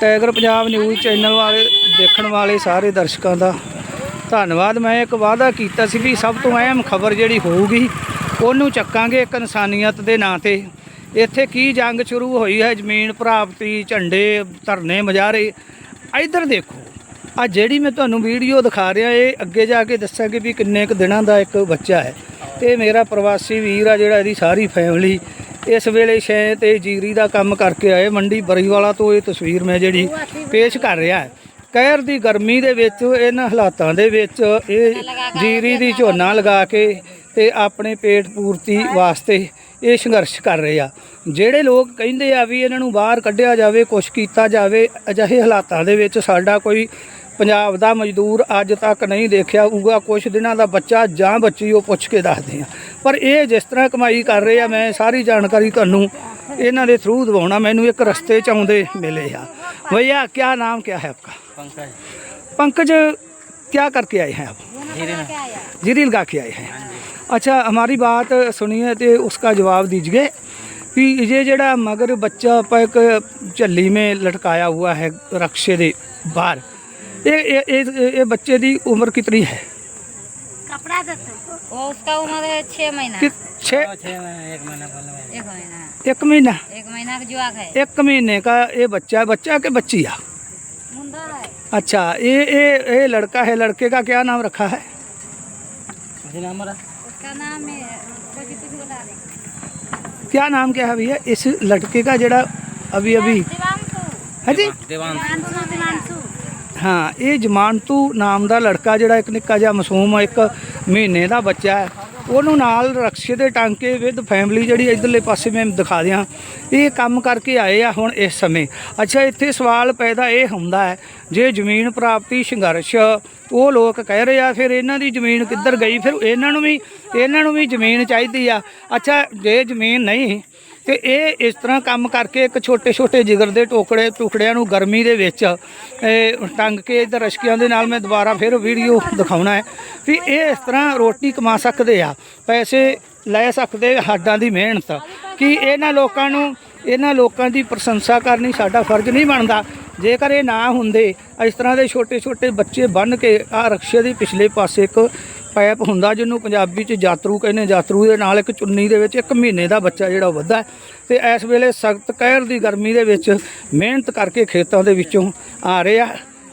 Tiger Punjab news channel ਵਾਲੇ, ਦੇਖਣ ਵਾਲੇ ਸਾਰੇ ਦਰਸ਼ਕਾਂ ਦਾ ਧੰਨਵਾਦ। ਮੈਂ ਇੱਕ ਵਾਅਦਾ ਕੀਤਾ ਸੀ ਵੀ ਸਭ ਤੋਂ ਅਹਿਮ ਖਬਰ ਜਿਹੜੀ ਹੋਊਗੀ, ਉਹਨੂੰ ਚੱਕਾਂਗੇ ਇੱਕ ਇਨਸਾਨੀਅਤ ਦੇ ਨਾਂ ਤੇ। ਇੱਥੇ ਕੀ ਜੰਗ ਸ਼ੁਰੂ ਹੋਈ ਹੈ? ਜ਼ਮੀਨ ਪ੍ਰਾਪਤੀ, ਝੰਡੇ, ਧਰਨੇ ਮਜਾਰੇ ਇੱਧਰ ਦੇਖੋ, ਆ ਜਿਹੜੀ ਮੈਂ ਤੁਹਾਨੂੰ ਵੀਡੀਓ ਦਿਖਾ ਰਿਹਾ, ਇਹ ਅੱਗੇ ਜਾ ਕੇ ਦੱਸਾਂਗੇ ਵੀ ਕਿੰਨੇ ਕੁ ਦਿਨਾਂ ਦਾ ਇੱਕ ਬੱਚਾ ਹੈ। ਤੇ ਮੇਰਾ ਪ੍ਰਵਾਸੀ ਵੀਰ ਆ ਜਿਹੜਾ, ਇਹਦੀ ਸਾਰੀ ਫੈਮਿਲੀ ਇਸ ਵੇਲੇ ਛੇ ਤੇ ਜੀਰੀ ਦਾ ਕੰਮ ਕਰਕੇ ਆਏ ਮੰਡੀ ਬਰੀਵਾਲਾ ਤੋਂ ਇਹ ਤਸਵੀਰ ਮੈਂ ਜਿਹੜੀ ਪੇਸ਼ ਕਰ ਰਿਹਾ ਹੈ। ਕਹਿਰ ਦੀ ਗਰਮੀ ਦੇ ਵਿੱਚ, ਇਹਨਾਂ ਹਾਲਾਤਾਂ ਦੇ ਵਿੱਚ ਇਹ ਜੀਰੀ ਦੀ ਝੋਨਾ ਲਗਾ ਕੇ ਤੇ ਆਪਣੇ ਪੇਟ ਪੂਰਤੀ ਵਾਸਤੇ ਇਹ ਸੰਘਰਸ਼ ਕਰ ਰਹੇ ਆ। ਜਿਹੜੇ ਲੋਕ ਕਹਿੰਦੇ ਆ ਵੀ ਇਹਨਾਂ ਨੂੰ ਬਾਹਰ ਕੱਢਿਆ ਜਾਵੇ, ਕੁਛ ਕੀਤਾ ਜਾਵੇ, ਅਜਿਹੇ ਹਾਲਾਤਾਂ ਦੇ ਵਿੱਚ ਸਾਡਾ ਕੋਈ ਪੰਜਾਬ ਦਾ ਮਜ਼ਦੂਰ ਅੱਜ ਤੱਕ ਨਹੀਂ ਦੇਖਿਆ। ਹੋਊਗਾ ਕੁਛ ਦਿਨਾਂ ਦਾ ਬੱਚਾ ਜਾਂ ਬੱਚੀ, ਉਹ ਪੁੱਛ ਕੇ ਦੱਸਦੇ ਆ। ਪਰ ਇਹ ਜਿਸ ਤਰ੍ਹਾਂ ਕਮਾਈ ਕਰ ਰਹੇ ਆ ਮੈਂ ਸਾਰੀ ਜਾਣਕਾਰੀ ਤੁਹਾਨੂੰ ਇਹਨਾਂ ਦੇ ਥਰੂ ਦਵਾਉਣਾ ਮੈਨੂੰ ਇੱਕ ਰਸਤੇ ਚ ਆਉਂਦੇ ਮਿਲੇ ਆ ਭਈਆ ਕੀ ਨਾਮ ਕੀ ਹੈ ਆਪਕਾ पंकज पंकज क्या करके आए हैं आप जीरी लगा के आए हैं अच्छा हमारी बात सुनिए तो उसका जवाब दीजिए कि ये जड़ा मगर बच्चा ਆਪਾਂ ਇੱਕ ਝੱਲੀ में लटकाया हुआ है रक्शे ਦੇ ਬਾਹਰ ਇਹ ਇਹ ਇਹ ਇਹ ਬੱਚੇ ਦੀ ਉਮਰ ਕਿਤਨੀ ਹੈ कपड़ा देते उसका उम्र है महीना। एक महीना एक महीना। एक महीना? का जुआ है। एक महीने का ये बच्चा बच्चा के बच्ची है? अच्छा ये ये ये लड़का है लड़के का क्या नाम रखा है? उसका नाम है क्या नाम क्या है भैया? इस लड़के का जरा अभी अभी है हाँ जी। ਹਾਂ, ਇਹ ਜਮਾਨਤੂ ਨਾਮ ਦਾ ਲੜਕਾ ਜਿਹੜਾ ਇੱਕ ਨਿੱਕਾ ਜਿਹਾ ਮਾਸੂਮ ਇੱਕ ਮਹੀਨੇ ਦਾ ਬੱਚਾ ਹੈ। ਉਹਨੂੰ ਨਾਲ ਰਕਸ਼ੇ ਦੇ ਟਾਂਕੇ ਵਿਦ ਫੈਮਿਲੀ ਜਿਹੜੀ ਇਧਰਲੇ ਪਾਸੇ ਮੈਂ ਦਿਖਾ ਦਿਆਂ। ਇਹ ਕੰਮ ਕਰਕੇ ਆਏ ਆ ਹੁਣ ਇਸ ਸਮੇਂ। ਅੱਛਾ, ਇੱਥੇ ਸਵਾਲ ਪੈਦਾ ਇਹ ਹੁੰਦਾ ਹੈ, ਜੇ ਜ਼ਮੀਨ ਪ੍ਰਾਪਤੀ ਸੰਘਰਸ਼, ਉਹ ਲੋਕ ਕਹਿ ਰਹੇ ਆ, ਫਿਰ ਇਹਨਾਂ ਦੀ ਜ਼ਮੀਨ ਕਿੱਧਰ ਗਈ? ਫਿਰ ਇਹਨਾਂ ਨੂੰ ਵੀ, ਇਹਨਾਂ ਨੂੰ ਵੀ ਜ਼ਮੀਨ ਚਾਹੀਦੀ ਆ। ਅੱਛਾ, ਜੇ ਜ਼ਮੀਨ ਨਹੀਂ ਤੇ ਇਹ ਇਸ ਤਰ੍ਹਾਂ ਕੰਮ ਕਰਕੇ ਇੱਕ ਛੋਟੇ ਛੋਟੇ ਜਿਗਰ ਦੇ ਟੋਕੜੇ ਟੁਕੜਿਆਂ ਨੂੰ ਗਰਮੀ ਦੇ ਵਿੱਚ ਟੰਗ ਕੇ ਇਧਰ ਰਸ਼ਕੀਆਂ ਦੇ ਨਾਲ ਮੈਂ ਦੁਬਾਰਾ ਫਿਰ ਵੀਡੀਓ ਦਿਖਾਉਣਾ ਹੈ ਵੀ ਇਹ ਇਸ ਤਰ੍ਹਾਂ ਰੋਟੀ ਕਮਾ ਸਕਦੇ ਆ, ਪੈਸੇ ਲੈ ਸਕਦੇ ਹੱਡਾਂ ਦੀ ਮਿਹਨਤ, ਕਿ ਇਹਨਾਂ ਲੋਕਾਂ ਨੂੰ, ਇਹਨਾਂ ਲੋਕਾਂ ਦੀ ਪ੍ਰਸ਼ੰਸਾ ਕਰਨੀ ਸਾਡਾ ਫਰਜ਼ ਨਹੀਂ ਬਣਦਾ। ਜੇਕਰ ਇਹ ਨਾ ਹੁੰਦੇ, ਇਸ ਤਰ੍ਹਾਂ ਦੇ ਛੋਟੇ ਛੋਟੇ ਬੱਚੇ ਬੰਨ ਕੇ ਆ ਰਕਸ਼ੇ ਦੇ ਪਿਛਲੇ ਪਾਸੇ ਇੱਕ ਪੈਪ ਹੁੰਦਾ ਜਿਹਨੂੰ ਪੰਜਾਬੀ ਚ ਜਾਤਰੂ ਕਹਿੰਦੇ ਜਾਤਰੂ ਦੇ ਨਾਲ ਇੱਕ ਚੁੰਨੀ ਦੇ ਵਿੱਚ ਇੱਕ ਮਹੀਨੇ ਦਾ ਬੱਚਾ ਜਿਹੜਾ ਉਹ ਵੱਧਾ ਹੈ। ਤੇ ਇਸ ਵੇਲੇ ਸਖਤ ਕਹਿਰ ਦੀ ਗਰਮੀ ਦੇ ਵਿੱਚ ਮਿਹਨਤ ਕਰਕੇ ਖੇਤਾਂ ਦੇ ਵਿੱਚੋਂ ਆ ਰਹੇ ਆ।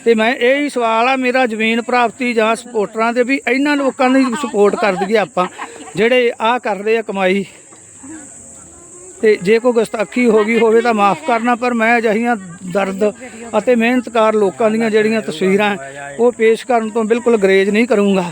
ਤੇ ਮੈਂ ਇਹ ਹੀ ਸਵਾਲ ਆ, ਮੇਰਾ ਜ਼ਮੀਨ ਪ੍ਰਾਪਤੀ ਜਾਂ ਸਪੋਰਟਰਾਂ ਦੇ ਵੀ ਇਹਨਾਂ ਲੋਕਾਂ ਦੀ ਸਪੋਰਟ ਕਰ ਦਈਏ ਆਪਾਂ, ਜਿਹੜੇ ਆ ਕਰਦੇ ਆ ਕਮਾਈ। ਤੇ ਜੇ ਕੋਈ ਗੁਸਤਾਖੀ ਹੋ ਗਈ ਹੋਵੇ ਤਾਂ ਮਾਫ ਕਰਨਾ, ਪਰ ਮੈਂ ਅਜਿਹੀਆਂ ਦਰਦ ਅਤੇ ਮਿਹਨਤਕਾਰ ਲੋਕਾਂ ਦੀਆਂ ਜਿਹੜੀਆਂ ਤਸਵੀਰਾਂ ਉਹ ਪੇਸ਼ ਕਰਨ ਤੋਂ ਬਿਲਕੁਲ ਗਰੇਜ ਨਹੀਂ ਕਰੂੰਗਾ।